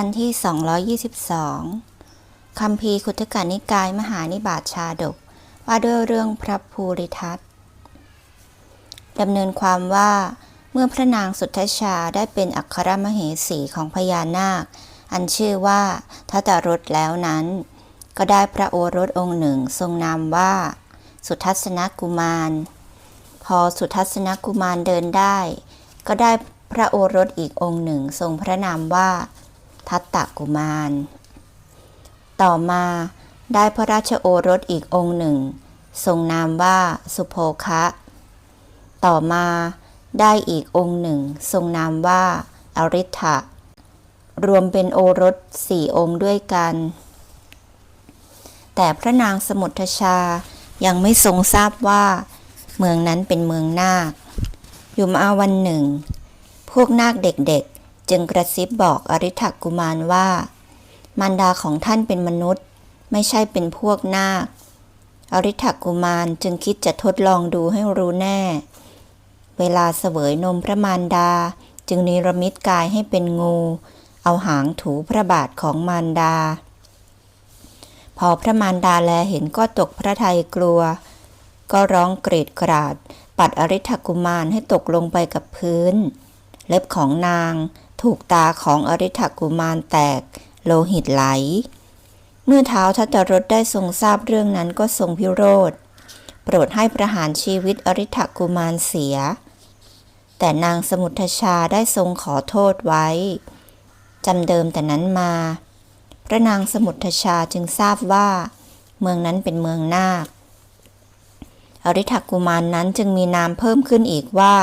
กันที่ 222คำพีร์คุตกานิกายมหานิบาตชาดก ว่าด้วยเรื่องพระภูริทัตดำเนินความว่าเมื่อพระนางสุทธชาได้เป็นอัครมเหสีของพญานาค อันชื่อว่าทัตรสแล้วนั้น ก็ได้พระโอรสองค์หนึ่งทรงนามว่า สุทัศนกุมาร พอสุทัศนกุมารเดินได้ ก็ได้พระโอรสอีกองค์หนึ่งทรงพระนามว่า ทัตตะกุมาร ต่อมาได้พระราชโอรสอีกองค์หนึ่ง ทรงนามว่าสุโภคะ ต่อมาได้อีกองค์หนึ่ง ทรงนามว่าอริ t ะรวมเป็นโอรสสี่องค์ด้วยกัน แต่พระนางสมุทชายังไม่ทรงทราบว่า เมืองนั้นเป็นเมืองนาค อยู่มาวันหนึ่ง พวกนาคเด็กๆ จึงกระซิบบอกอริ t ะกุมารว่า มารดาของท่านเป็นมนุษย์ ไม่ใช่เป็นพวกนาค อริ t ะกุมารจึงคิดจะทดลองดูให้รู้แน่ เวลาเสวยนมพระมารดาจึงนิรมิตกายให้เป็นงู เอาหางถูพระบาทของมารดา พอพระมารดาแลเห็นก็ตกพระทัยกลัว ก็ร้องเกรดกราด ปัดอริ t ะกุมารให้ตกลงไปกับพื้น เล็บของนาง ถูกตาของอริ t ะกุมารแตก โลหิตไหล เมื่อเท้าทัตรสได้ทรงทราบเรื่องนั้นก็ทรงพิโรธ โปรดให้ประหารชีวิตอริ t ะกุมารเสีย แต่นางสมุทชาได้ทรงขอโทษไว้จำเดิมแต่นั้นมา พระนางสมุทชาจึงทราบว่า เมืองนั้นเป็นเมืองนาคอริ t ะกุมารนนั้นจึงมีนามเพิ่มขึ้นอีกว่า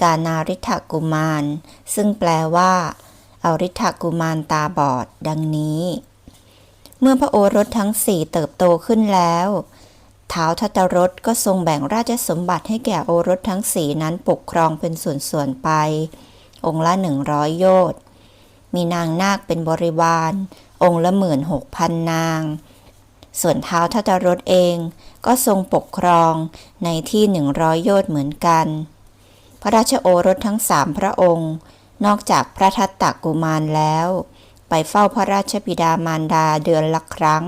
กานาริ t ะกุมาร ซึ่งแปลว่าอริ t ะกุมารตาบอด ดังนี้ เมื่อพระโอรสทั้งสี่เติบโตขึ้นแล้วท้าวทัตรสก็ทรงแบ่งราชสมบัติให้แก่โอรสทั้งสี่นั้นปกครองเป็นส่วนๆไป องค์ละหนึ่งร้อยโยชน์มีนางนาคเป็นบริวาร องค์ละหมื่นหกพันนาง ส่วนท้าวทัตรสเองก็ทรงปกครองในที่หนึ่งร้อยโยชน์เหมือนกัน พระราชโอรสทั้งสามพระองค์ นอกจากพระทัตตกุมารแล้ว ไปเฝ้าพระราชบิดามารดาเดือนละครั้ง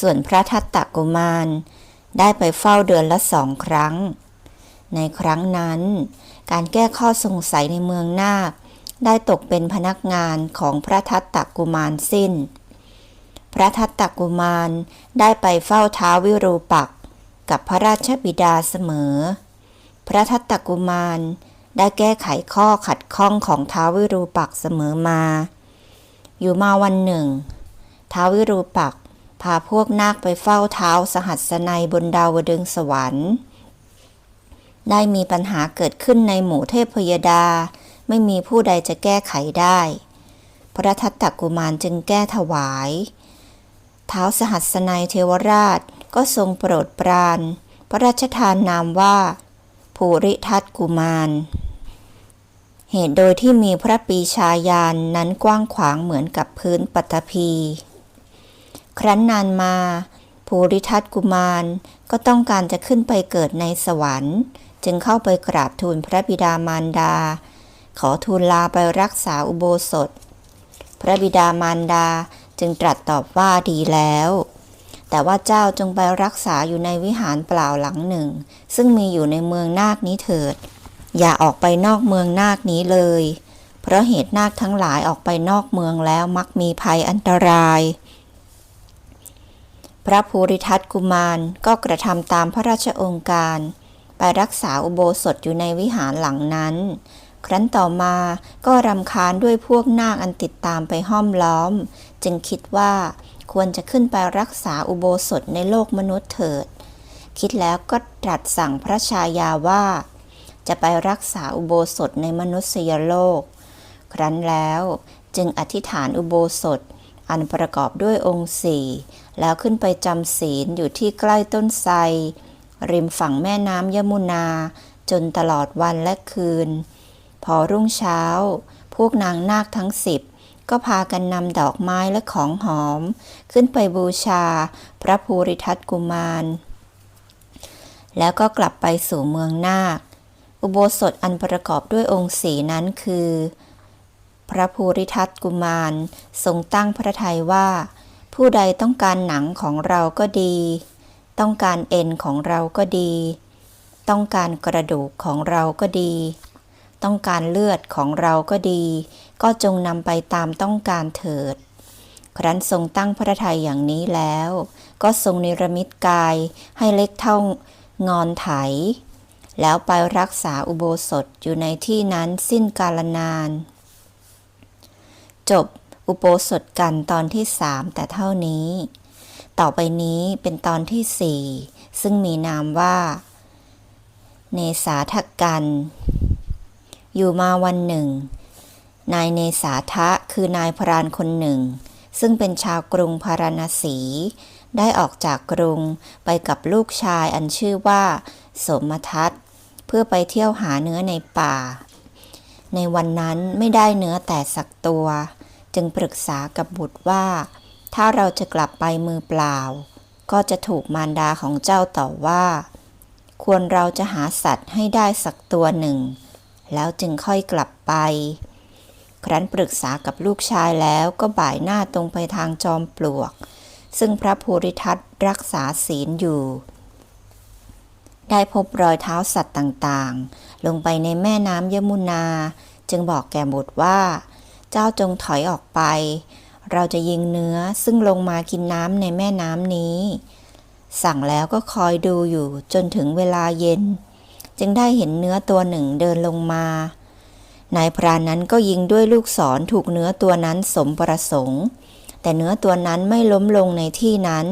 ส่วนพระทัตตกุมาร ได้ไปเฝ้าเดือนละสองครั้ง ในครั้งนั้น การแก้ข้อสงสัยในเมืองนาคได้ตกเป็นพนักงานของพระทัตตกุมารสิ้น พระทัตตกุมารได้ไปเฝ้าท้าววิรูปักษ์กับพระราชบิดาเสมอ พระทัตตกุมาร ได้แก้ไขข้อขัดข้องของท้าววิรูปักษ์เสมอมา อยู่มาวันหนึ่ง ท้าววิรูปักษ์พาพวกนาคไปเฝ้าเท้าสหัสนัยบนดาวดึงสวรรค์ ได้มีปัญหาเกิดขึ้นในหมู่เทพพยดา ไม่มีผู้ใดจะแก้ไขได้ พระทัตตกุมารจึงแก้ถวายเท้าสหัสนัยเทวราชก็ทรงโปรดปราน พระราชทานนามว่า ภูริทัตกุมาร เหตุโดยที่มีพระปีชายานนั้นกว้างขวางเหมือนกับพื้นปัตภีครั้นนานมาภูริทัตกุมารก็ต้องการจะขึ้นไปเกิดในสวรรค์ จึงเข้าไปกราบทูลพระบิดามารดา ขอทูลลาไปรักษาอุโบสถ พระบิดามารดาจึงตรัสตอบว่าดีแล้ว แต่ว่าเจ้าจงไปรักษาอยู่ในวิหารเปล่าหลังหนึ่ง ซึ่งมีอยู่ในเมืองนาคนี้เถิด อย่าออกไปนอกเมืองนาคนี้เลย เพราะเหตุนาคทั้งหลายออกไปนอกเมืองแล้วมักมีภัยอันตราย พระภูริทัตกุมารก็กระทำตามพระราชองค์การ ไปรักษาอุโบสถอยู่ในวิหารหลังนั้น ครั้นต่อมาก็รำคาญด้วยพวกนาคอันติดตามไปห้อมล้อม จึงคิดว่า ควรจะขึ้นไปรักษาอุโบสถในโลกมนุษย์เถิด คิดแล้วก็ตรัสสั่งพระชายาว่า จะไปรักษาอุโบสถในมนุษยโลก ครั้นแล้วจึงอธิษฐานอุโบสถ อันประกอบด้วยองค์สี่แล้วขึ้นไปจำศีลอยู่ที่ใกล้ต้นไทรริมฝั่งแม่น้ำยมุนา จนตลอดวันและคืน พอรุ่งเช้า พวกนางนาคทั้งสิบ ก็พากันนำดอกไม้และของหอม ขึ้นไปบูชา พระภูริทัตกุมาร แล้วก็กลับไปสู่เมืองนาค อุโบสถอันประกอบด้วยองค์สีนั้นคือ พระภูริทัตกุมาร ทรงตั้งพระทัยว่า ผู้ใดต้องการหนังของเราก็ดี ต้องการเอ็นของเราก็ดี ต้องการกระดูกของเราก็ดี ต้องการเลือดของเราก็ดี ก็จงนำไปตามต้องการเถิด ครั้นทรงตั้งพระทัยอย่างนี้แล้ว ก็ทรงนิรมิตกายให้เล็กเท่างอนไถ แล้วไปรักษาอุโบสถอยู่ในที่นั้นสิ้นกาลนาน จบอุโบสถกันตอนที่สามแต่เท่านี้ ต่อไปนี้เป็นตอนที่สี่ซึ่งมีนามว่า เนสาทกัน อยู่มาวันหนึ่ง นายเนสาทะคือนายพรานคนหนึ่ง ซึ่งเป็นชาวกรุงพาราณสี ได้ออกจากกรุงไปกับลูกชายอันชื่อว่า สมทัศเพื่อไปเที่ยวหาเนื้อในป่า ในวันนั้นไม่ได้เนื้อแต่สักตัว จึงปรึกษากับบุตรว่า ถ้าเราจะกลับไปมือเปล่า ก็จะถูกมารดาของเจ้าต่อว่า ควรเราจะหาสัตว์ให้ได้สักตัวหนึ่ง แล้วจึงค่อยกลับไป ครั้นปรึกษากับลูกชายแล้วก็บ่ายหน้าตรงไปทางจอมปลวก ซึ่งพระภูริทัตรักษาศีลอยู่ ได้พบรอยเท้าสัตว์ต่างๆ ลงไปในแม่น้ำยมุนา จึงบอกแก่บุตรว่า เจ้าจงถอยออกไป เราจะยิงเนื้อซึ่งลงมากินน้ำในแม่น้ำนี้ สั่งแล้วก็คอยดูอยู่จนถึงเวลาเย็น จึงได้เห็นเนื้อตัวหนึ่งเดินลงมา นายพรานนั้นก็ยิงด้วยลูกศรถูกเนื้อตัวนั้นสมประสงค์ แต่เนื้อตัวนั้นไม่ล้มลงในที่นั้น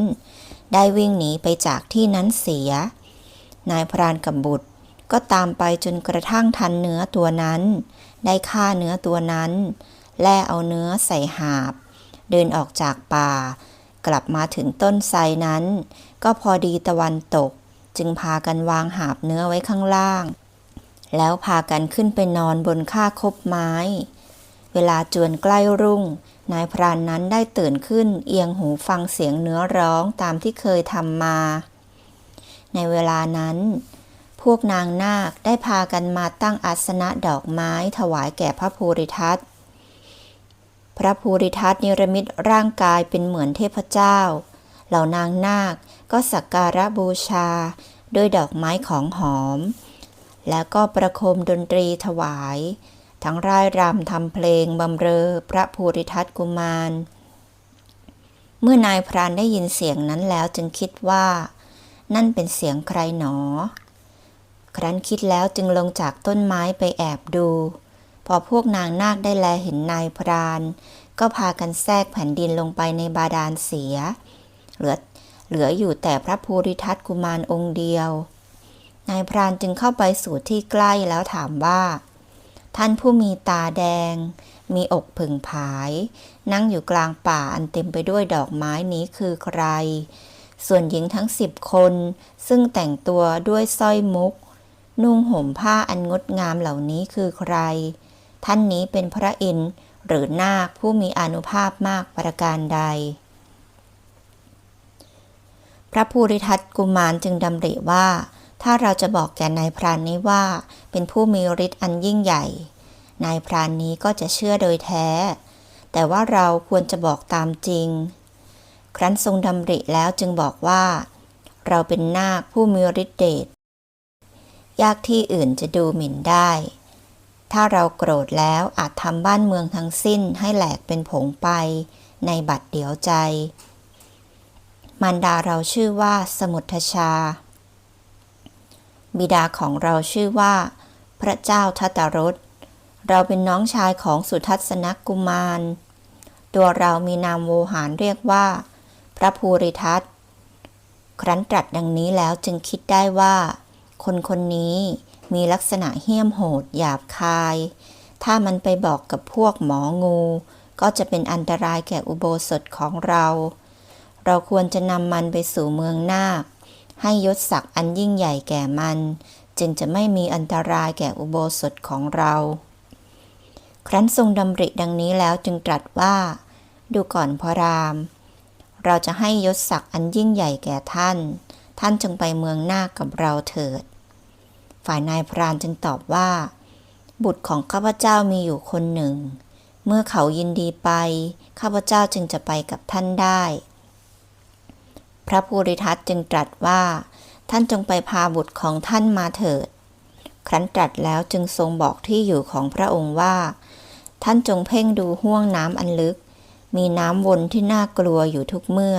ได้วิ่งหนีไปจากที่นั้นเสีย นายพรานกับบุตรก็ตามไปจนกระทั่งทันเนื้อตัวนั้น ได้ฆ่าเนื้อตัวนั้น แล่เอาเนื้อใส่หาบ เดินออกจากป่า กลับมาถึงต้นไทรนั้น ก็พอดีตะวันตก จึงพากันวางหาบเนื้อไว้ข้างล่าง แล้วพากันขึ้นไปนอนบนค่าคบไม้ เวลาจวนใกล้รุ่ง นายพรานนั้นได้ตื่นขึ้นเอียงหูฟังเสียงเนื้อร้องตามที่เคยทำมา ในเวลานั้น พวกนางนาคได้พากันมาตั้งอาสนะดอกไม้ถวายแก่พระภูริทัตพระภูริทัตนิรมิตร่างกายเป็นเหมือนเทพเจ้า เหล่านางนาคก็สักการะบูชา ด้วยดอกไม้ของหอม แล้วก็ประโคมดนตรีถวาย ทั้งร่ายรำทำเพลงบำเรอพระภูริทัตกุมาร เมื่อนายพรานได้ยินเสียงนั้นแล้วจึงคิดว่า นั่นเป็นเสียงใครหนอ ครั้นคิดแล้วจึงลงจากต้นไม้ไปแอบดู พอพวกนางนาคได้แลเห็นนายพราน ก็พากันแทรกแผ่นดินลงไปในบาดาลเสีย เหลือเหลืออยู่แต่พระภูริทัตกุมารองค์เดียว นายพรานจึงเข้าไปสู่ที่ใกล้แล้วถามว่า ท่านผู้มีตาแดง มีอกผึ่งผาย นั่งอยู่กลางป่าอันเต็มไปด้วยดอกไม้นี้คือใคร ส่วนหญิงทั้งสิบคน ซึ่งแต่งตัวด้วยสร้อยมุก นุ่งห่มผ้าอันงดงามเหล่านี้คือใคร ท่านนี้เป็นพระอินทร์หรือนาคผู้มีอนุภาพมากประการใด พระภูริทัตกุมารจึงดำริว่า ถ้าเราจะบอกแก่นายพรานนี้ว่า เป็นผู้มีฤทธิ์อันยิ่งใหญ่ นายพรานนี้ก็จะเชื่อโดยแท้ แต่ว่าเราควรจะบอกตามจริง ครั้นทรงดำริแล้วจึงบอกว่า เราเป็นนาคผู้มีฤทธิ์เดชยากที่อื่นจะดูหมิ่นได้ ถ้าเราโกรธแล้วอาจทำบ้านเมืองทั้งสิ้นให้แหลกเป็นผงไป ในบัดเดียวใจมารดาเราชื่อว่าสมุทชา บิดาของเราชื่อว่า พระเจ้าทัตรสเราเป็นน้องชายของสุทัศนกุมาร ตัวเรามีนามโวหารเรียกว่า พระภูริทัตครั้นตรัสดังนี้แล้วจึงคิดได้ว่า คนคนนี้มีลักษณะเหี้ยมโหดหยาบคาย ถ้ามันไปบอกกับพวกหมองู ก็จะเป็นอันตรายแก่อุโบสถของเรา เราควรจะนำมันไปสู่เมืองนาค ให้ยศศักดิ์อันยิ่งใหญ่แก่มัน จึงจะไม่มีอันตรายแก่อุโบสถของเรา ครั้นทรงดำริดังนี้แล้วจึงตรัสว่า ดูก่อนพระราม เราจะให้ยศศักดิ์อันยิ่งใหญ่แก่ท่าน ท่านจงไปเมืองนาคกับเราเถิด ฝ่ายนายพรานจึงตอบว่า บุตรของข้าพเจ้ามีอยู่คนหนึ่ง เมื่อเขายินดีไป ข้าพเจ้าจึงจะไปกับท่านได้ พระภูริทัตจึงตรัสว่า ท่านจงไปพาบุตรของท่านมาเถิด ครั้นตรัสแล้วจึงทรงบอกที่อยู่ของพระองค์ว่า ท่านจงเพ่งดูห้วงน้ำอันลึก มีน้ำวนที่น่ากลัวอยู่ทุกเมื่อ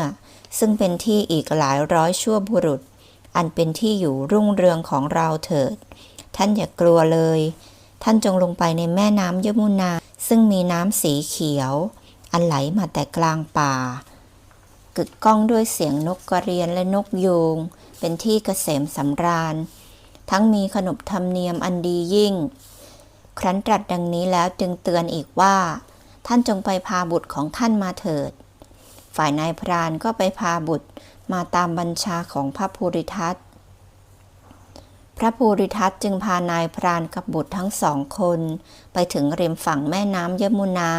ซึ่งเป็นที่อีกหลายร้อยชั่วบุรุษ อันเป็นที่อยู่รุ่งเรืองของเราเถิด ท่านอย่ากลัวเลย ท่านจงลงไปในแม่น้ำยมุนา ซึ่งมีน้ำสีเขียว อันไหลมาแต่กลางป่า กึกก้องด้วยเสียงนกกระเรียนและนกยูงเป็นที่เกษมสำราญ ทั้งมีขนบธรรมเนียมอันดียิ่ง ครั้นตรัสดังนี้แล้วจึงเตือนอีกว่า ท่านจงไปพาบุตรของท่านมาเถิด ฝ่ายนายพรานก็ไปพาบุตรมาตามบัญชาของพระภูริทัตพระภูริทัตจึงพานายพรานกับบุตรทั้งสองคน ไปถึงริมฝั่งแม่น้ำยมุนา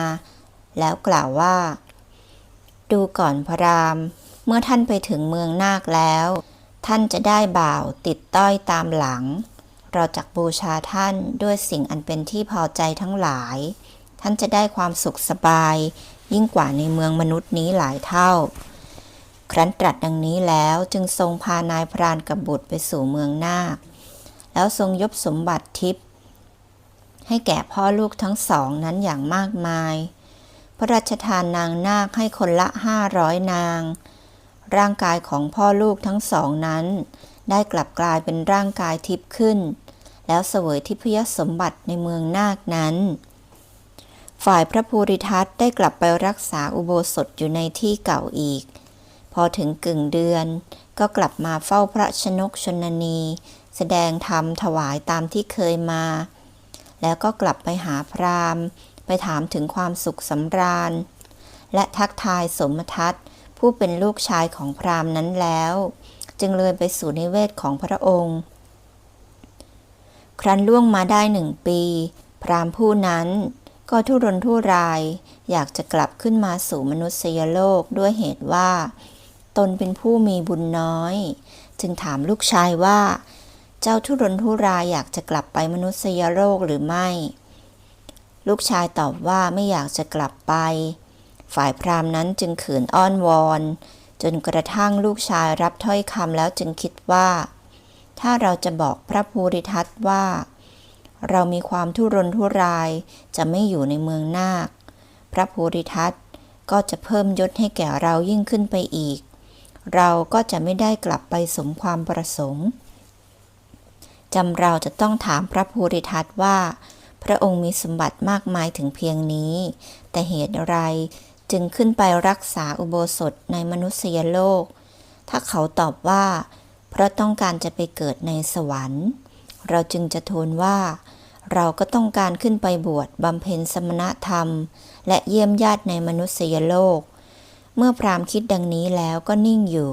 แล้วกล่าวว่า ดูก่อนพระราม เมื่อท่านไปถึงเมืองนาคแล้ว ท่านจะได้บ่าวติดต้อยตามหลัง เราจักบูชาท่านด้วยสิ่งอันเป็นที่พอใจทั้งหลาย ท่านจะได้ความสุขสบาย ยิ่งกว่าในเมืองมนุษย์นี้หลายเท่า ครั้นตรัสดังนี้แล้วจึงทรงพานายพรานกับบุตรไปสู่เมืองนาค แล้วทรงยบสมบัติทิพย์ให้แก่พ่อลูกทั้งสองนั้นอย่างมากมาย พระราชทานนางนาคให้คนละห้าร้อยนาง ร่างกายของพ่อลูกทั้งสองนั้น ได้กลับกลายเป็นร่างกายทิพย์ขึ้น แล้วเสวยทิพยสมบัติในเมืองนาคนั้น ฝ่ายพระภูริทัตได้กลับไปรักษาอุโบสถอยู่ในที่เก่าอีก พอถึงกึ่งเดือนก็กลับมาเฝ้าพระชนกชนนี แสดงธรรมถวายตามที่เคยมา แล้วก็กลับไปหาพราหมณ์ ไปถามถึงความสุขสำราญ และทักทายสมทัตผู้เป็นลูกชายของพราหมณ์นั้นแล้ว จึงเลยไปสู่นิเวศของพระองค์ ครั้นล่วงมาได้หนึ่งปี พราหมณ์ผู้นั้นก็ทุรนทุรายอยากจะกลับขึ้นมาสู่มนุษยโลกด้วยเหตุว่า ตนเป็นผู้มีบุญน้อย จึงถามลูกชายว่า เจ้าทุรนทุรายอยากจะกลับไปมนุษยโลกหรือไม่ ลูกชายตอบว่าไม่อยากจะกลับไป ฝ่ายพราหมณ์นั้นจึงขืนอ้อนวอน จนกระทั่งลูกชายรับถ้อยคำแล้วจึงคิดว่า ถ้าเราจะบอกพระภูริทัตว่า เรามีความทุรนทุรายจะไม่อยู่ในเมืองนาค พระภูริทัตก็จะเพิ่มยศให้แก่เรายิ่งขึ้นไปอีก เราก็จะไม่ได้กลับไปสมความประสงค์จำเราจะต้องถามพระภูริทัตว่า พระองค์มีสมบัติมากมายถึงเพียงนี้ แต่เหตุไรจึงขึ้นไปรักษาอุโบสถในมนุษยโลก ถ้าเขาตอบว่า เพราะต้องการจะไปเกิดในสวรรค์ เราจึงจะทูลว่า เราก็ต้องการขึ้นไปบวชบำเพ็ญสมณธรรม และเยี่ยมญาติในมนุษยโลก เมื่อพราหมณ์คิดดังนี้แล้วก็นิ่งอยู่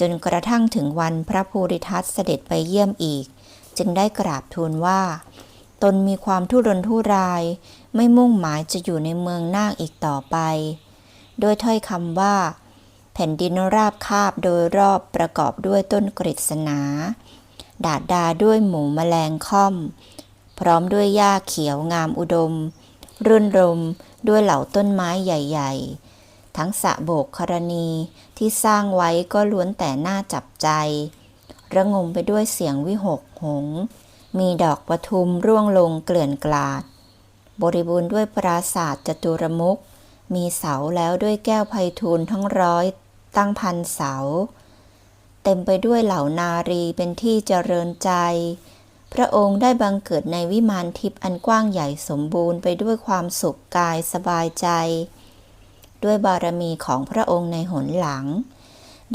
จนกระทั่งถึงวันพระภูริทัตเสด็จไปเยี่ยมอีก จึงได้กราบทูลว่า ตนมีความทุรนทุราย ไม่มุ่งหมายจะอยู่ในเมืองนาคอีกต่อไป โดยถ้อยคำว่า แผ่นดินราบคาบโดยรอบประกอบด้วยต้นกฤษณา ดาดดาด้วยหมูแมลงค่อม พร้อมด้วยหญ้าเขียวงามอุดม รื่นรมด้วยเหล่าต้นไม้ใหญ่ ๆ ทั้งสะโบกครณีที่สร้างไว้ก็ล้วนแต่น่าจับใจ ระงมไปด้วยเสียงวิหกหง มีดอกประทุมร่วงลงเกลื่อนกลาด บริบูรณ์ด้วยปราสาทจตุรมุข มีเสาแล้วด้วยแก้วไพฑูรย์ทั้งร้อยตั้งพันเสา เต็มไปด้วยเหล่านารีเป็นที่เจริญใจ พระองค์ได้บังเกิดในวิมานทิพย์อันกว้างใหญ่สมบูรณ์ไปด้วยความสุขกายสบายใจ ด้วยบารมีของพระองค์ในหนหลัง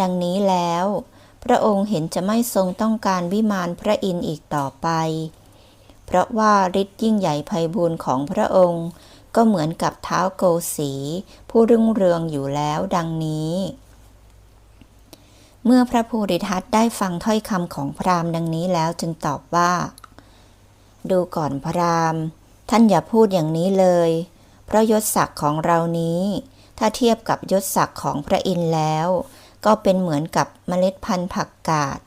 ดังนี้แล้ว พระองค์เห็นจะไม่ทรงต้องการวิมานพระอินทร์อีกต่อไป เพราะว่าฤทธิ์ยิ่งใหญ่ไพบูรณ์ของพระองค์ ก็เหมือนกับเท้าโกสีผู้รุ่งเรืองอยู่แล้วดังนี้ เมื่อพระภูริทัตได้ฟังถ้อยคำของพราหมณ์ดังนี้แล้วจึงตอบว่า ดูก่อนพราหมณ์ ท่านอย่าพูดอย่างนี้เลย เพราะยศศักดิ์ของเรานี้ ถ้าเทียบกับยศศักดิ์ของพระอินทร์แล้ว ก็เป็นเหมือนกับเมล็ดพันธุ์ผักกาด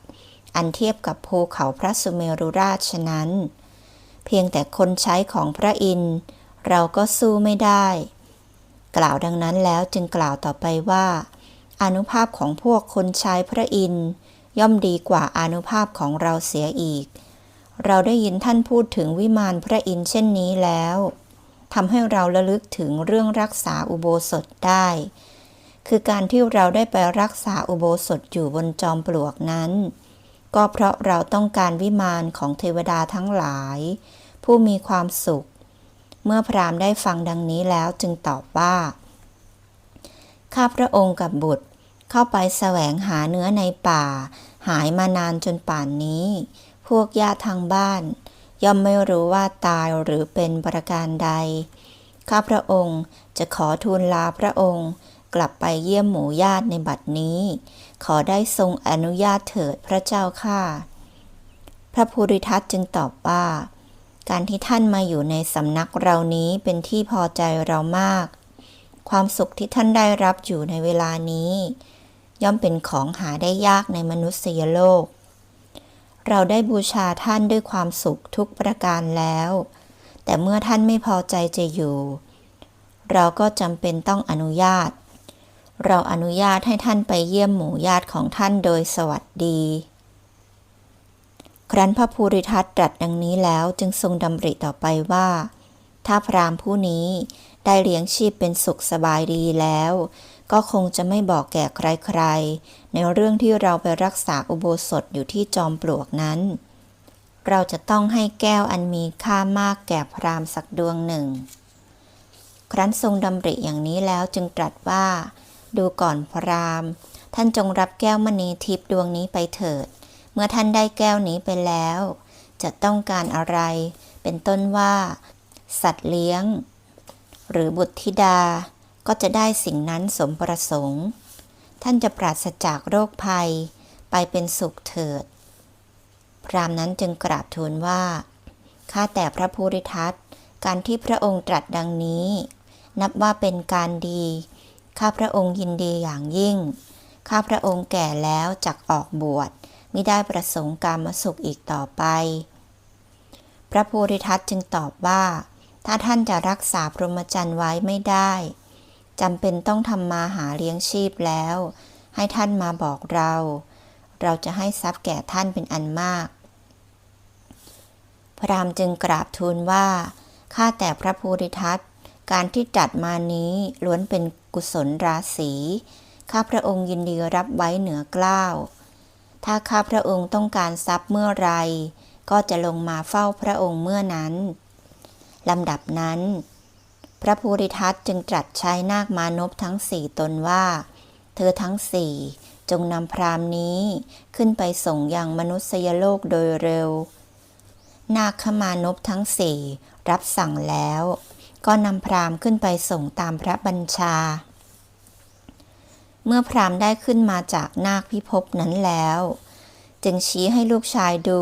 อันเทียบกับภูเขาพระสุเมรุราชฉะนั้น เพียงแต่คนใช้ของพระอินทร์เราก็สู้ไม่ได้ กล่าวดังนั้นแล้วจึงกล่าวต่อไปว่า อนุภาพของพวกคนใช้พระอินทร์ย่อมดีกว่าอนุภาพของเราเสียอีก เราได้ยินท่านพูดถึงวิมานพระอินทร์เช่นนี้แล้วทำให้เราระลึกถึงเรื่องรักษาอุโบสถได้ คือการที่เราได้ไปรักษาอุโบสถอยู่บนจอมปลวกนั้น ก็เพราะเราต้องการวิมานของเทวดาทั้งหลาย ผู้มีความสุข เมื่อพราหมณ์ได้ฟังดังนี้แล้วจึงตอบว่า ข้าพระองค์กับบุตรเข้าไปแสวงหาเนื้อในป่า หายมานานจนป่านนี้ พวกญาติทางบ้าน ย่อมไม่รู้ว่าตายหรือเป็นประการใด ข้าพระองค์จะขอทูลลาพระองค์ กลับไปเยี่ยมหมู่ญาติในบัดนี้ ขอได้ทรงอนุญาตเถิดพระเจ้าข้าพระภูริทัตจึงตอบว่า การที่ท่านมาอยู่ในสำนักเรานี้เป็นที่พอใจเรามาก ความสุขที่ท่านได้รับอยู่ในเวลานี้ ย่อมเป็นของหาได้ยากในมนุษยโลก เราได้บูชาท่านด้วยความสุขทุกประการแล้ว แต่เมื่อท่านไม่พอใจจะอยู่ เราก็จำเป็นต้องอนุญาต เราอนุญาตให้ท่านไปเยี่ยมหมู่ญาติของท่านโดยสวัสดี ครั้นพระภูริทัตตรัสดังนี้แล้วจึงทรงดำริต่อไปว่า ถ้าพราหมณ์ผู้นี้ได้เลี้ยงชีพเป็นสุขสบายดีแล้ว ก็คงจะไม่บอกแก่ใครๆ ในเรื่องที่เราไปรักษาอุโบสถอยู่ที่จอมปลวกนั้น เราจะต้องให้แก้วอันมีค่ามากแก่พราหมณ์สักดวงหนึ่ง ครั้นทรงดำริอย่างนี้แล้วจึงตรัสว่า ดูก่อนพรามท่านจงรับแก้วมณีทิพย์ดวงนี้ไปเถิด เมื่อท่านได้แก้วนี้ไปแล้ว จะต้องการอะไร เป็นต้นว่า สัตว์เลี้ยง หรือบุตรธิดา ก็จะได้สิ่งนั้นสมประสงค์ ท่านจะปราศจากโรคภัย ไปเป็นสุขเถิด พรามนั้นจึงกราบทูลว่า ข้าแต่พระภูริทัตการที่พระองค์ตรัสดังนี้ นับว่าเป็นการดี ข้าพระองค์ยินดีอย่างยิ่ง ข้าพระองค์แก่แล้วจักออกบวชมิได้ประสงค์การมาสุขอีกต่อไป พระภูริทัตจึงตอบว่า ถ้าท่านจะรักษาพรหมจรรย์ไว้ไม่ได้จำเป็นต้องทำมาหาเลี้ยงชีพแล้ว ให้ท่านมาบอกเรา เราจะให้ทรัพย์แก่ท่านเป็นอันมาก พระรามจึงกราบทูลว่า ข้าแต่พระภูริทัต การที่จัดมานี้ล้วนเป็นกุศลราศีข้าพระองค์ยินดีรับไว้เหนือเกล้าว ถ้าข้าพระองค์ต้องการทรัพย์เมื่อไร ก็จะลงมาเฝ้าพระองค์เมื่อนั้นลำดับนั้น พระภูริทัตจึงตรัสใช้นาคมานพทั้งสี่ตนว่า เธอทั้งสี่จงนำพรามนี้ขึ้นไปส่งยังมนุษยโลกโดยเร็ว นาคมานพทั้งสี่รับสั่งแล้ว ก็นำพรามขึ้นไปส่งตามพระบัญชา เมื่อพรามได้ขึ้นมาจากนาคพิภพนั้นแล้ว จึงชี้ให้ลูกชายดู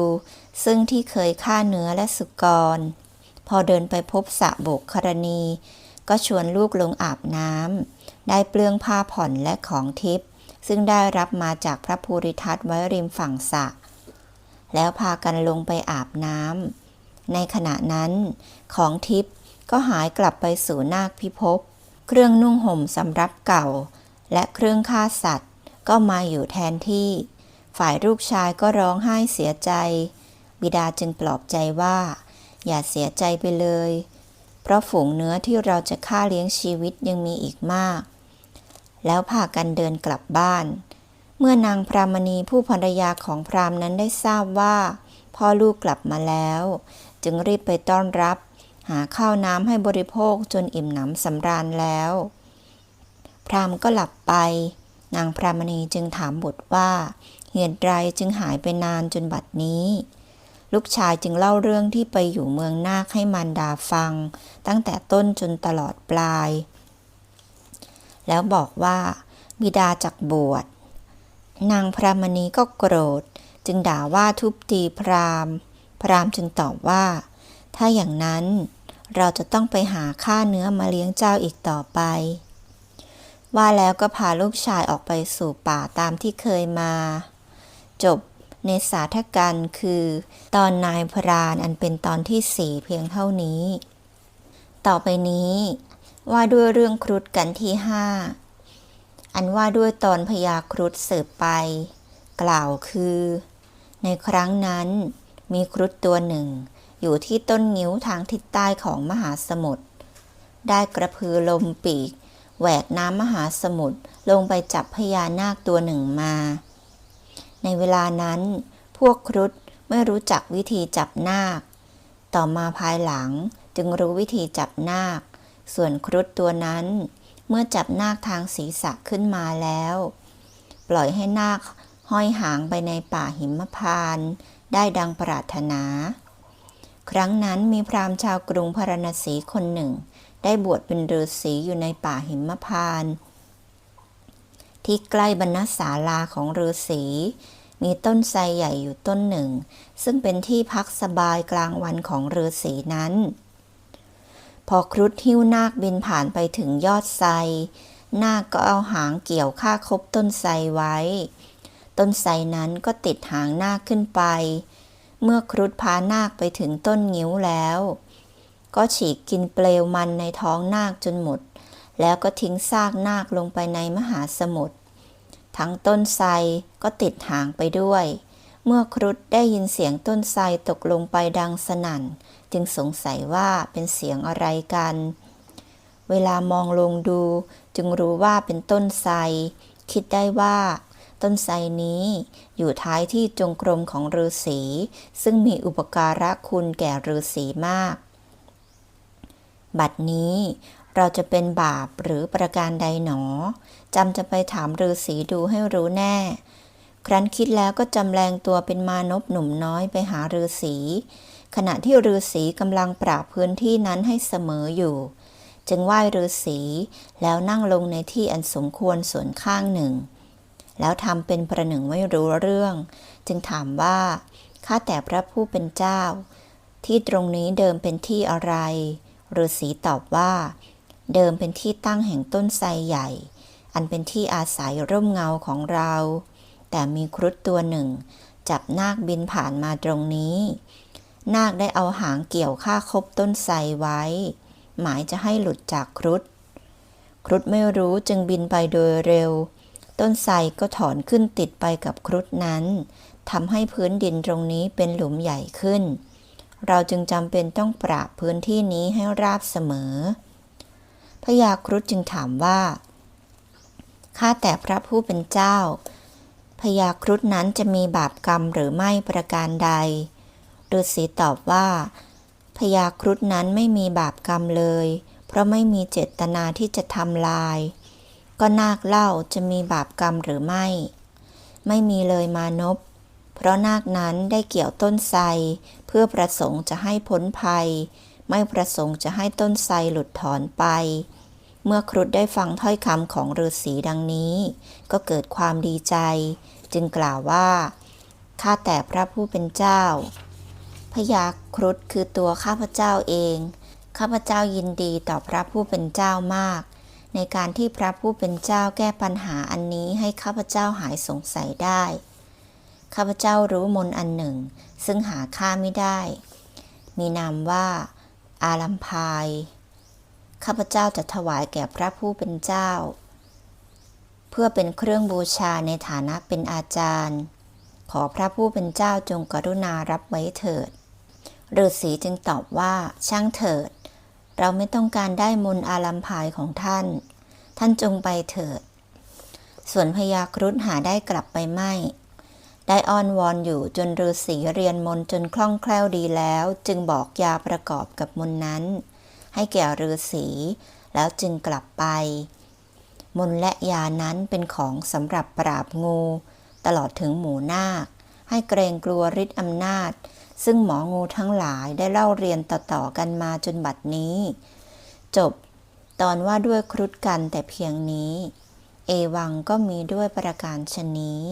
ซึ่งที่เคยฆ่าเนื้อและสุกร พอเดินไปพบสระโบกครณี ก็ชวนลูกลงอาบน้ำได้เปลื้องผ้าผ่อนและของทิพย์ซึ่งได้รับมาจากพระภูริทัตไว้ริมฝั่งสระแล้วพากันลงไปอาบน้ำในขณะนั้นของทิพย์ ก็หายกลับไปสู่นาคพิภพ เครื่องนุ่งห่มสำรับเก่า และเครื่องฆ่าสัตว์ ก็มาอยู่แทนที่ ฝ่ายลูกชายก็ร้องไห้เสียใจ บิดาจึงปลอบใจว่า อย่าเสียใจไปเลย เพราะฝูงเนื้อที่เราจะฆ่าเลี้ยงชีวิตยังมีอีกมาก แล้วพากันเดินกลับบ้าน เมื่อนางพรามณีผู้ภรรยาของพรามนั้นได้ทราบว่า พ่อลูกกลับมาแล้ว จึงรีบไปต้อนรับ หาข้าวน้ำให้บริโภคจนอิ่มหนำสำราญแล้ว พรามก็หลับไป นางพรามณีจึงถามบุตรว่าเหตุไรจึงหายไปนานจนบัดนี้ ลูกชายจึงเล่าเรื่องที่ไปอยู่เมืองนาคให้มารดาฟัง ตั้งแต่ต้นจนตลอดปลาย แล้วบอกว่าบิดาจักบวช นางพรามณีก็โกรธ จึงด่าว่าทุบตีพรามพรามจึงตอบว่า ถ้าอย่างนั้น เราจะต้องไปหาค่าเนื้อมาเลี้ยงเจ้าอีกต่อไป ว่าแล้วก็พาลูกชายออกไปสู่ป่าตามที่เคยมา จบในสาธกันคือ ตอนนายพรานอันเป็นตอนที่สี่เพียงเท่านี้ ต่อไปนี้ว่าด้วยเรื่องครุฑกันที่ห้าอันว่าด้วยตอนพญาครุฑสืบไป กล่าวคือ ในครั้งนั้นมีครุฑตัวหนึ่ง อยู่ที่ต้นงิ้วทางทิศใต้ของมหาสมุทร ได้กระพือลมปีก แหวกน้ำมหาสมุทรลงไปจับพญานาคตัวหนึ่งมา ในเวลานั้น พวกครุฑไม่รู้จักวิธีจับนาค ต่อมาภายหลังจึงรู้วิธีจับนาค ส่วนครุฑตัวนั้น เมื่อจับนาคทางศีรษะขึ้นมาแล้ว ปล่อยให้นาคห้อยหางไปในป่าหิมพานต์ได้ดังปรารถนา ครั้งนั้นมีพราหมณ์ชาวกรุงพาราณสีคนหนึ่ง ได้บวชเป็นฤาษีอยู่ในป่าหิมพานต์ที่ใกล้บรรณศาลาของฤาษีมีต้นไทรใหญ่อยู่ต้นหนึ่ง ซึ่งเป็นที่พักสบายกลางวันของฤาษีนั้น พอครุฑหิ้วนาคบินผ่านไปถึงยอดไทรนาคก็เอาหางเกี่ยวข้าคบต้นไทรไว้ ต้นไทรนั้นก็ติดหางนาคขึ้นไป เมื่อครุฑพานาคไปถึงต้นงิ้วแล้ว ก็ฉีกกินเปลวมันในท้องนาคจนหมด แล้วก็ทิ้งซากนาคลงไปในมหาสมุทรทั้งต้นไทรก็ติดหางไปด้วย เมื่อครุฑได้ยินเสียงต้นไทรตกลงไปดังสนั่น จึงสงสัยว่าเป็นเสียงอะไรกัน เวลามองลงดูจึงรู้ว่าเป็นต้นไทรคิดได้ว่า ต้นไทรนี้อยู่ท้ายที่จงกรมของฤาษีซึ่งมีอุปการะคุณแก่ฤาษีมาก บัดนี้เราจะเป็นบาปหรือประการใดหนอจำจะไปถามฤาษีดูให้รู้แน่ ครั้นคิดแล้วก็จำแรงตัวเป็นมานพหนุ่มน้อยไปหาฤาษีขณะที่ฤาษีกำลังปราบพื้นที่นั้นให้เสมออยู่ จึงไหว้ฤาษีแล้วนั่งลงในที่อันสมควรส่วนข้างหนึ่ง แล้วทำเป็นประหนึ่งไม่รู้เรื่อง จึงถามว่า ข้าแต่พระผู้เป็นเจ้า ที่ตรงนี้เดิมเป็นที่อะไรฤาษีตอบว่า เดิมเป็นที่ตั้งแห่งต้นไทรใหญ่ อันเป็นที่อาศัยร่มเงาของเรา แต่มีครุฑตัวหนึ่ง จับนาคบินผ่านมาตรงนี้ นาคได้เอาหางเกี่ยวข้าคบต้นไทรไว้ หมายจะให้หลุดจากครุฑครุฑไม่รู้จึงบินไปโดยเร็ว ต้นไทรก็ถอนขึ้นติดไปกับครุฑนั้นทำให้พื้นดินตรงนี้เป็นหลุมใหญ่ขึ้น เราจึงจำเป็นต้องปราบพื้นที่นี้ให้ราบเสมอพญาครุฑจึงถามว่า ข้าแต่พระผู้เป็นเจ้าพญาครุฑนั้นจะมีบาปกรรมหรือไม่ประการใดฤาษีตอบว่าพญาครุฑนั้นไม่มีบาปกรรมเลย เพราะไม่มีเจตนาที่จะทำลาย ก็นาคเล่าจะมีบาปกรรมหรือไม่ ไม่มีเลยมานพ เพราะนาคนั้นได้เกี่ยวต้นไทรเพื่อประสงค์จะให้พ้นภัย ไม่ประสงค์จะให้ต้นไทรหลุดถอนไป เมื่อครุฑได้ฟังถ้อยคำของฤาษีดังนี้ ก็เกิดความดีใจ จึงกล่าวว่าข้าแต่พระผู้เป็นเจ้าพญาครุฑคือตัวข้าพเจ้าเอง ข้าพเจ้ายินดีต่อพระผู้เป็นเจ้ามาก ในการที่พระผู้เป็นเจ้าแก้ปัญหาอันนี้ให้ข้าพเจ้าหายสงสัยได้ ข้าพเจ้ารู้มนอันหนึ่ง ซึ่งหาค่าไม่ได้ มีนามว่า อาลัมพาย ข้าพเจ้าจะถวายแก่พระผู้เป็นเจ้า เพื่อเป็นเครื่องบูชาในฐานะเป็นอาจารย์ ขอพระผู้เป็นเจ้าจงกรุณารับไว้เถิดฤาษีจึงตอบว่าช่างเถิด เราไม่ต้องการได้มนอาลัมพายของท่าน ท่านจงไปเถิด ส่วนพญาครุฑหาได้กลับไปไม่ ได้อ้อนวอนอยู่จนฤาษีเรียนมนจนคล่องแคล่วดีแล้ว จึงบอกยาประกอบกับมนนั้น ให้แก่ฤาษีแล้วจึงกลับไป มนและยานั้นเป็นของสำหรับปราบงู ตลอดถึงหมูนาคให้เกรงกลัวฤทธิ์อำนาจ ซึ่งหมองูทั้งหลายได้เล่าเรียนต่อๆกันมาจนบัดนี้ จบ ตอนว่าด้วยครุฑกันแต่เพียงนี้ เอวังก็มีด้วยประการชนนี้